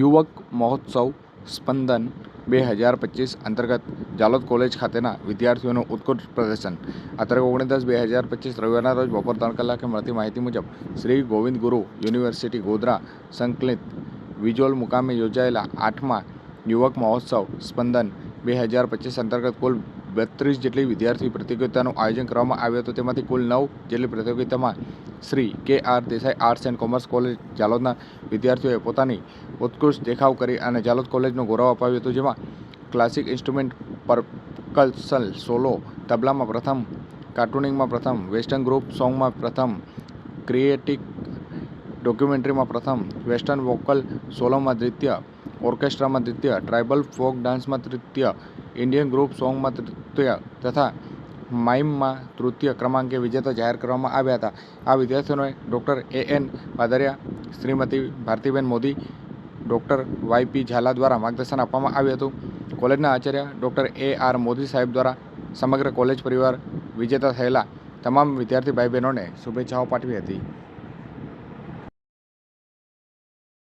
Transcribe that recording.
યુવક મહોત્સવ સ્પંદન બે હજાર પચીસ અંતર્ગત જાલોદ કોલેજ ખાતેના વિદ્યાર્થીઓનું ઉત્કૃષ્ટ પ્રદર્શન. આ ઓગણીસ દસ બે હજાર પચીસ રવિવારના રોજ બપોર ત્રણ કલાકે મળતી માહિતી મુજબ શ્રી ગોવિંદ ગુરુ યુનિવર્સિટી ગોધરા સંકલિત વિજોલ મુકામે યોજાયેલા આઠમા યુવક મહોત્સવ સ્પંદન બે હજાર પચીસ અંતર્ગત કુલ બત્રીસ જેટલી વિદ્યાર્થી પ્રતિયોગિતાનું આયોજન કરવામાં આવ્યું હતું. તેમાંથી કુલ નવ જેટલી પ્રતિયોગિતામાં Shri K R Desai arts and commerce college જાલોદના વિદ્યાર્થીઓએ પોતાની ઉત્કૃષ્ટ દેખાવ કરી અને જાલોદ કોલેજનું ગૌરવ અપાવ્યું હતું. જેમાં ક્લાસિક ઇન્સ્ટ્રુમેન્ટ પર્કલ્સલ સોલો, તબલામાં પ્રથમ, કાર્ટુનિંગમાં પ્રથમ, વેસ્ટર્ન ગ્રુપ સોંગમાં પ્રથમ, ક્રિએટિક ડોક્યુમેન્ટરીમાં પ્રથમ, વેસ્ટર્ન વોકલ સોલોમાં દ્વિતીય ઓર્કેસ્ટ્રામાં દ્વિતીય, ટ્રાઇબલ ફોક ડાન્સમાં તૃતીય, ઇન્ડિયન ગ્રુપ સોંગમાં તૃતીય તથા માઇમમાં તૃતીય ક્રમાંકે વિજેતા જાહેર કરવામાં આવ્યા હતા. આ વિદ્યાર્થીઓને doctor A N Padariya, Shrimati Bhartiben Modi, doctor Y P Zala દ્વારા માર્ગદર્શન આપવામાં આવ્યું હતું. કોલેજના આચાર્ય ડૉક્ટર એ આર મોદી સાહેબ દ્વારા સમગ્ર કોલેજ પરિવાર વિજેતા થયેલા તમામ વિદ્યાર્થી ભાઈ બહેનોને શુભેચ્છાઓ પાઠવી હતી.